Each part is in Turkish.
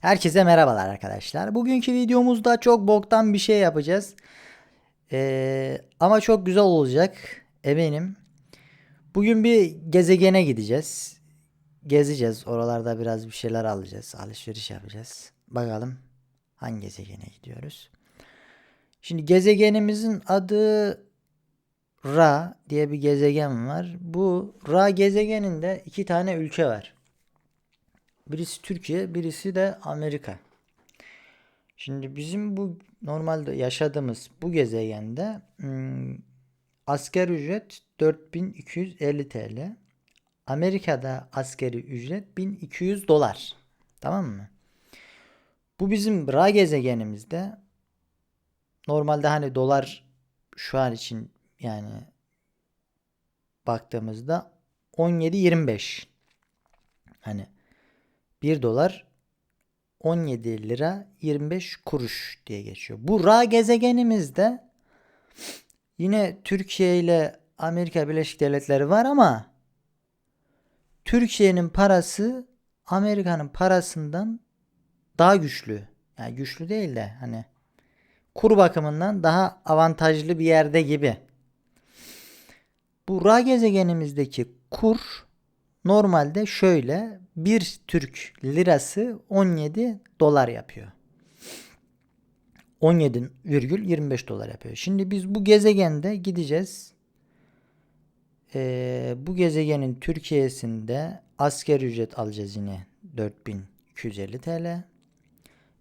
Herkese merhabalar arkadaşlar. Bugünkü videomuzda çok boktan bir şey yapacağız. Ee, ama çok güzel olacak eminim. Bugün bir gezegene gideceğiz. Gezeceğiz. Oralarda biraz bir şeyler alacağız. Alışveriş yapacağız. Bakalım hangi gezegene gidiyoruz. Şimdi gezegenimizin adı Ra diye bir gezegen var. Bu Ra gezegeninde iki tane ülke var. Birisi Türkiye, birisi de Amerika. Şimdi bizim bu normalde yaşadığımız bu gezegende hmm, asker ücret 4250 TL. Amerika'da askeri ücret 1200 dolar. Tamam mı? Bu bizim Ra gezegenimizde normalde hani dolar şu an için yani baktığımızda 17-25. Hani 1 dolar 17 lira 25 kuruş diye geçiyor. Bu Ra gezegenimizde yine Türkiye ile Amerika Birleşik Devletleri var ama Türkiye'nin parası Amerika'nın parasından daha güçlü. Yani güçlü değil de hani kur bakımından daha avantajlı bir yerde gibi. Bu Ra gezegenimizdeki kur normalde şöyle bir Türk lirası 17 dolar yapıyor. 17,25 dolar yapıyor. Şimdi biz bu gezegende gideceğiz. Ee, bu gezegenin Türkiye'sinde asker ücret alacağız yine 4250 TL.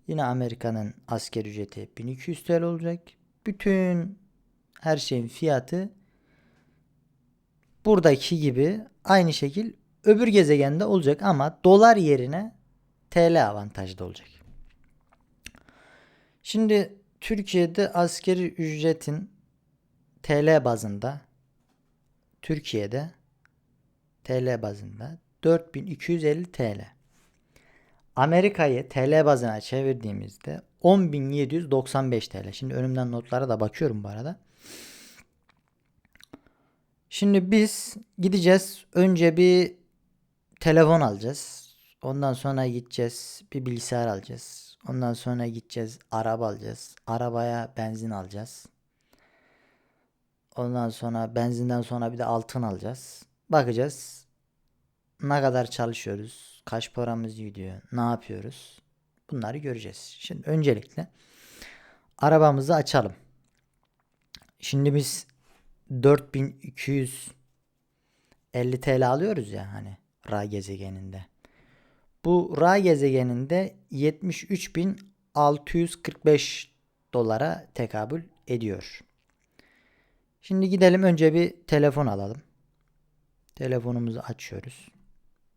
Yine Amerika'nın asker ücreti 1200 TL olacak. Bütün her şeyin fiyatı buradaki gibi aynı şekil öbür gezegende olacak ama dolar yerine TL avantajlı olacak. Şimdi Türkiye'de askeri ücretin TL bazında Türkiye'de TL bazında 4250 TL. Amerika'yı TL bazına çevirdiğimizde 10.795 TL. Şimdi önümden notlara da bakıyorum bu arada. Şimdi biz gideceğiz. Önce bir telefon alacağız. Ondan sonra gideceğiz bir bilgisayar alacağız. Ondan sonra gideceğiz araba alacağız. Arabaya benzin alacağız. Ondan sonra benzinden sonra bir de altın alacağız. Bakacağız ne kadar çalışıyoruz, kaç paramız gidiyor, ne yapıyoruz. Bunları göreceğiz. Şimdi öncelikle arabamızı açalım. Şimdi biz 4250 TL alıyoruz ya hani. Ra gezegeninde. Bu Ra gezegeninde 73.645 dolara tekabül ediyor. Şimdi gidelim önce bir telefon alalım. Telefonumuzu açıyoruz.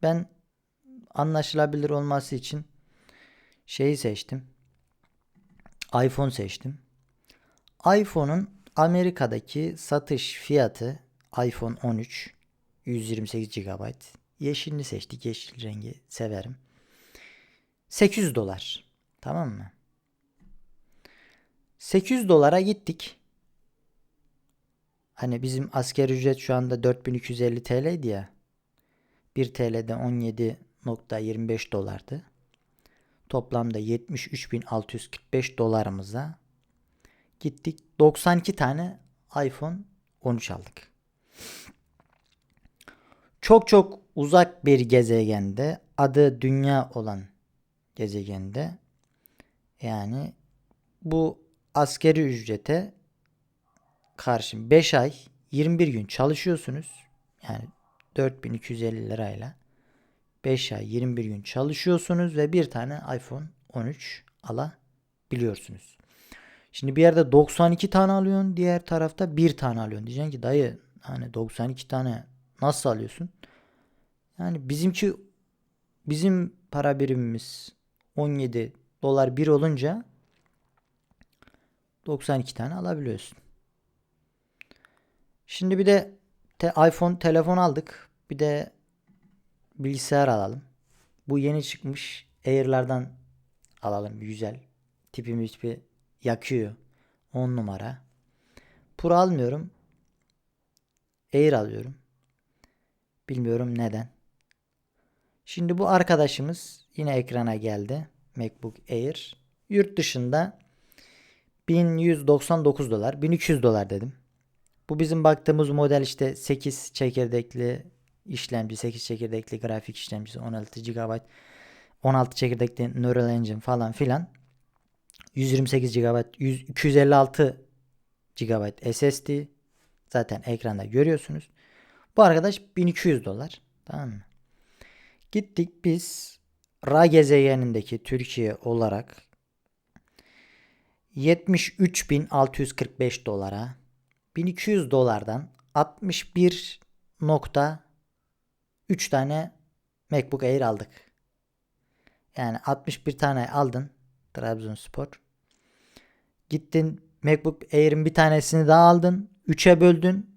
Ben anlaşılabilir olması için şeyi seçtim. iPhone seçtim. iPhone'un Amerika'daki satış fiyatı iPhone 13 128 GB Yeşilini seçtik. Yeşil rengi severim. 800 dolar. Tamam mı? 800 dolara gittik. Hani bizim asker ücret şu anda 4250 TL'ydi ya. 1 TL'de 17.25 dolardı. Toplamda 73.645 dolarımıza gittik. 92 tane iPhone 13 aldık. Çok çok uzak bir gezegende adı dünya olan gezegende yani bu askeri ücrete karşı 5 ay 21 gün çalışıyorsunuz. Yani 4250 lirayla 5 ay 21 gün çalışıyorsunuz ve bir tane iPhone 13 alabiliyorsunuz. Şimdi bir yerde 92 tane alıyorsun, diğer tarafta bir tane alıyorsun. Diyeceksin ki dayı hani 92 tane nasıl alıyorsun? Yani bizimki bizim para birimimiz 17 dolar bir olunca 92 tane alabiliyorsun. Şimdi bir de te iPhone telefon aldık. Bir de bilgisayar alalım. Bu yeni çıkmış Air'lardan alalım. Güzel. Tipimiz bir yakıyor. 10 numara. Pro almıyorum. Air alıyorum. Bilmiyorum neden. Şimdi bu arkadaşımız yine ekrana geldi. MacBook Air. Yurt dışında 1199 dolar. 1200 dolar dedim. Bu bizim baktığımız model işte 8 çekirdekli işlemci, 8 çekirdekli grafik işlemcisi, 16 GB, 16 çekirdekli Neural Engine falan filan. 128 GB, 100, 256 GB SSD. Zaten ekranda görüyorsunuz. Bu arkadaş 1200 dolar. Tamam mı? Gittik biz Ra gezegenindeki Türkiye olarak 73.645 dolara 1200 dolardan 61.3 tane MacBook Air aldık. Yani 61 tane aldın Trabzonspor. Gittin MacBook Air'in bir tanesini daha aldın. 3'e böldün.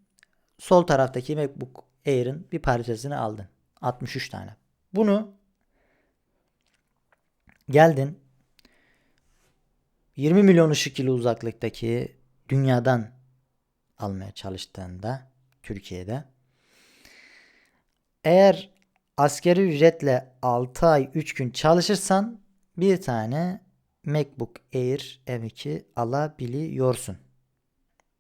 Sol taraftaki MacBook Air'in bir parçasını aldın. 63 tane. Bunu geldin 20 milyon ışık yılı uzaklıktaki dünyadan almaya çalıştığında Türkiye'de eğer askeri ücretle 6 ay 3 gün çalışırsan bir tane MacBook Air M2 alabiliyorsun.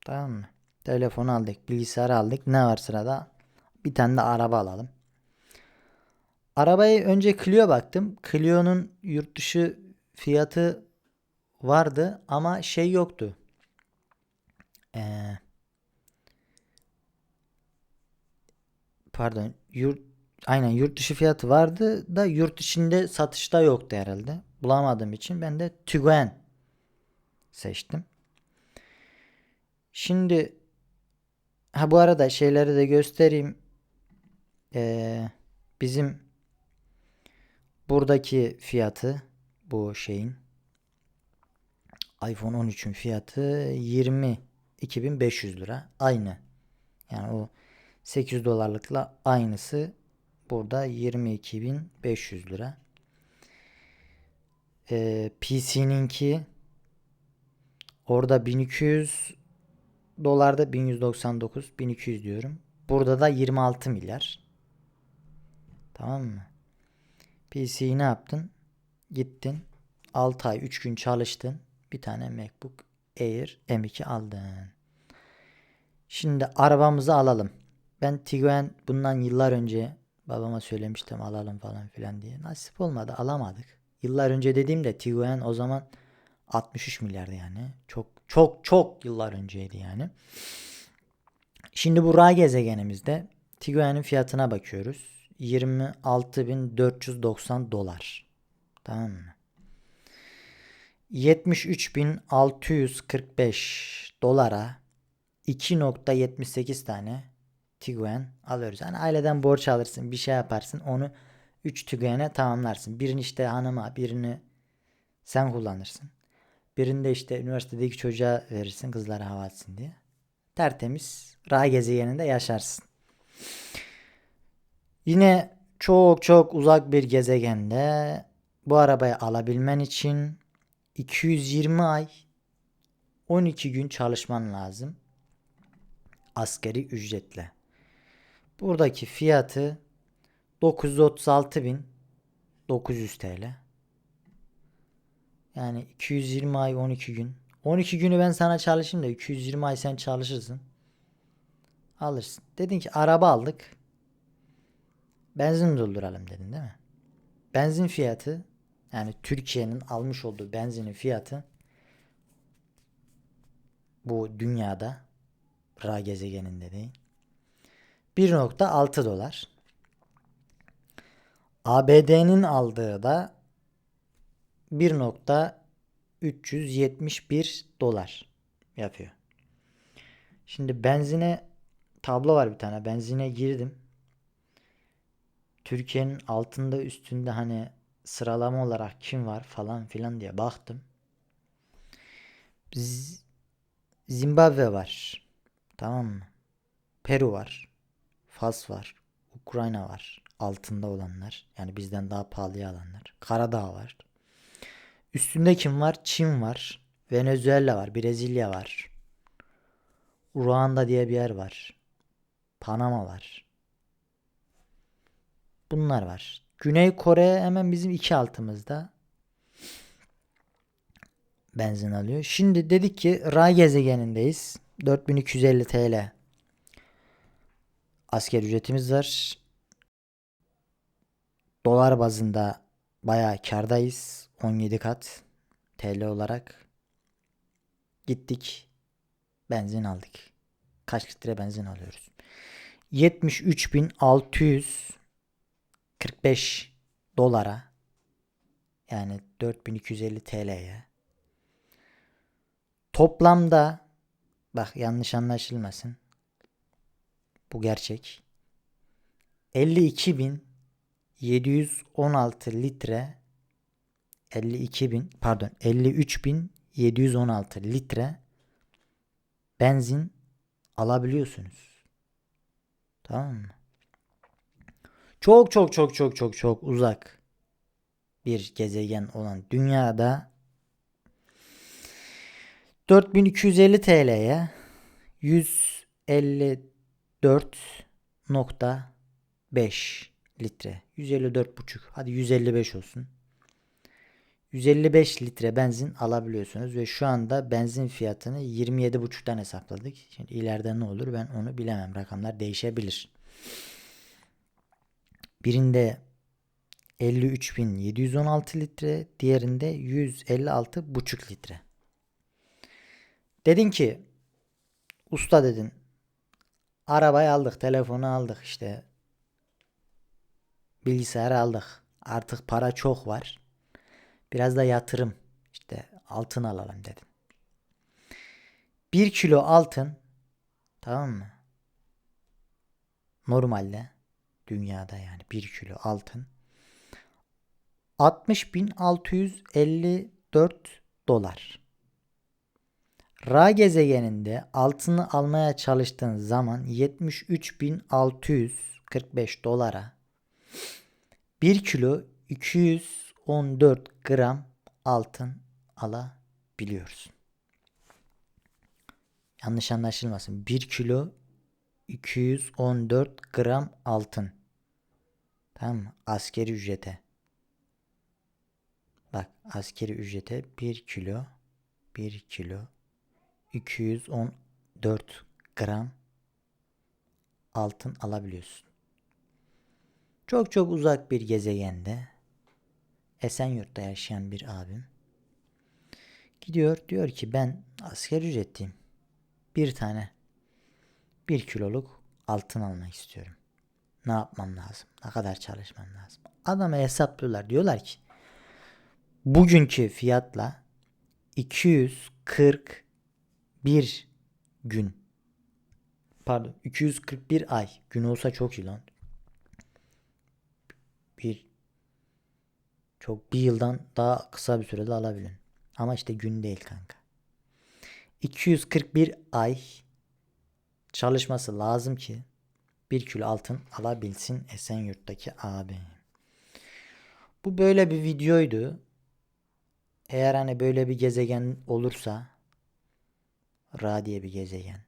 Tamam mı? Telefonu aldık, bilgisayar aldık. Ne var sırada? Bir tane de araba alalım. Arabayı önce Clio baktım. Clio'nun yurt dışı fiyatı vardı ama şey yoktu. Ee, pardon yurt aynen yurt dışı fiyatı vardı da yurt içinde satışta yoktu herhalde. Bulamadığım için ben de Tiguan seçtim. Şimdi ha bu arada şeyleri de göstereyim. Ee, bizim buradaki fiyatı bu şeyin iPhone 13'ün fiyatı 22.500 lira. Aynı. Yani o 800 dolarlıkla aynısı burada 22.500 lira. Ee, PC'ninki orada 1200 dolarda 1199 1200 diyorum. Burada da 26 milyar. Tamam mı? PC'yi ne yaptın? Gittin 6 ay 3 gün çalıştın. Bir tane MacBook Air M2 aldın. Şimdi arabamızı alalım. Ben Tiguan bundan yıllar önce babama söylemiştim alalım falan filan diye. Nasip olmadı alamadık. Yıllar önce dediğimde Tiguan o zaman 63 milyardı yani. Çok çok çok yıllar önceydi yani. Şimdi bu Ra gezegenimizde Tiguan'ın fiyatına bakıyoruz. 26.490 dolar. Tamam mı? 73.645 dolara 2.78 tane Tiguan alıyoruz. Yani aileden borç alırsın, bir şey yaparsın, onu 3 Tiguan'e tamamlarsın. Birini işte hanıma, birini sen kullanırsın. Birini de işte üniversitedeki çocuğa verirsin kızlara hava atsın diye. Tertemiz Ra gezegeninde yaşarsın. Yine çok çok uzak bir gezegende bu arabayı alabilmen için 220 ay 12 gün çalışman lazım. Askeri ücretle. Buradaki fiyatı 936.900 TL. Yani 220 ay 12 gün. 12 günü ben sana çalışayım da 220 ay sen çalışırsın. Alırsın. Dedin ki araba aldık. Benzin dolduralım dedin değil mi? Benzin fiyatı yani Türkiye'nin almış olduğu benzinin fiyatı bu dünyada Ra gezegeninde değil. 1.6 dolar. ABD'nin aldığı da 1.371 dolar yapıyor. Şimdi benzine tablo var bir tane. Benzine girdim. Türkiye'nin altında üstünde hani sıralama olarak kim var falan filan diye baktım. Z Zimbabwe var. Tamam mı? Peru var. Fas var. Ukrayna var. Altında olanlar. Yani bizden daha pahalıya alanlar. Karadağ var. Üstünde kim var? Çin var. Venezuela var. Brezilya var. Ruanda diye bir yer var. Panama var. Bunlar var. Güney Kore hemen bizim iki altımızda. benzin alıyor. Şimdi dedik ki Ra gezegenindeyiz. 4250 TL asker ücretimiz var. Dolar bazında bayağı kardayız. 17 kat TL olarak. Gittik. Benzin aldık. Kaç litre benzin alıyoruz? 73.645 dolara yani 4250 TL'ye toplamda bak yanlış anlaşılmasın bu gerçek 52.716 litre 52.000 pardon 53.716 litre benzin alabiliyorsunuz. Tamam mı? Çok çok çok çok çok çok uzak bir gezegen olan dünyada 4250 TL'ye 154.5 litre 154.5 hadi 155 olsun. 155 litre benzin alabiliyorsunuz ve şu anda benzin fiyatını 27.5'tan hesapladık. Şimdi ileride ne olur ben onu bilemem. Rakamlar değişebilir. Birinde 53.716 litre, diğerinde 156.5 litre. Dedin ki usta dedin arabayı aldık, telefonu aldık işte bilgisayar aldık. Artık para çok var. Biraz da yatırım. işte altın alalım dedim. Bir kilo altın tamam mı? Normalde dünyada yani bir kilo altın 60.654 dolar. Ra gezegeninde altını almaya çalıştığın zaman 73.645 dolara 1 kilo 214 gram altın alabiliyorsun. Yanlış anlaşılmasın. 1 kilo 214 gram altın. Tamam mı? Askeri ücrete. Bak askeri ücrete 1 kilo 1 kilo 214 gram altın alabiliyorsun. Çok çok uzak bir gezegende Esenyurt'ta yaşayan bir abim gidiyor diyor ki ben asker ücretliyim. Bir tane bir kiloluk altın almak istiyorum. Ne yapmam lazım? Ne kadar çalışmam lazım? Adama hesaplıyorlar. Diyorlar ki bugünkü fiyatla 240 bir gün. Pardon 241 ay. Gün olsa çok iyi lan. Bir çok bir yıldan daha kısa bir sürede alabilin. Ama işte gün değil kanka. 241 ay çalışması lazım ki bir kilo altın alabilsin Esenyurt'taki abi. Bu böyle bir videoydu. Eğer hani böyle bir gezegen olursa Ra diye bir gezegen.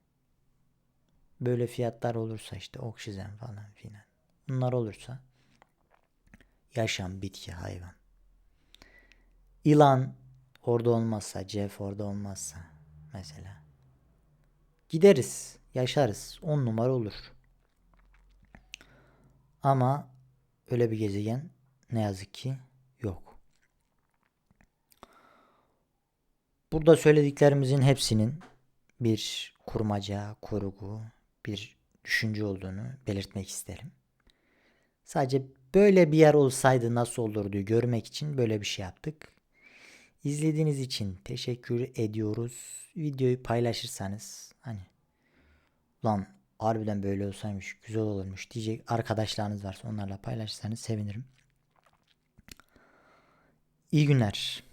Böyle fiyatlar olursa işte oksijen falan filan. Bunlar olursa yaşam, bitki, hayvan. İlan orada olmazsa, Jeff orada olmazsa mesela. Gideriz, yaşarız. On numara olur. Ama öyle bir gezegen ne yazık ki yok. Burada söylediklerimizin hepsinin bir kurmaca, kurgu, bir düşünce olduğunu belirtmek isterim. Sadece böyle bir yer olsaydı nasıl olurdu görmek için böyle bir şey yaptık. İzlediğiniz için teşekkür ediyoruz. Videoyu paylaşırsanız hani lan harbiden böyle olsaymış güzel olurmuş diyecek arkadaşlarınız varsa onlarla paylaşırsanız sevinirim. İyi günler.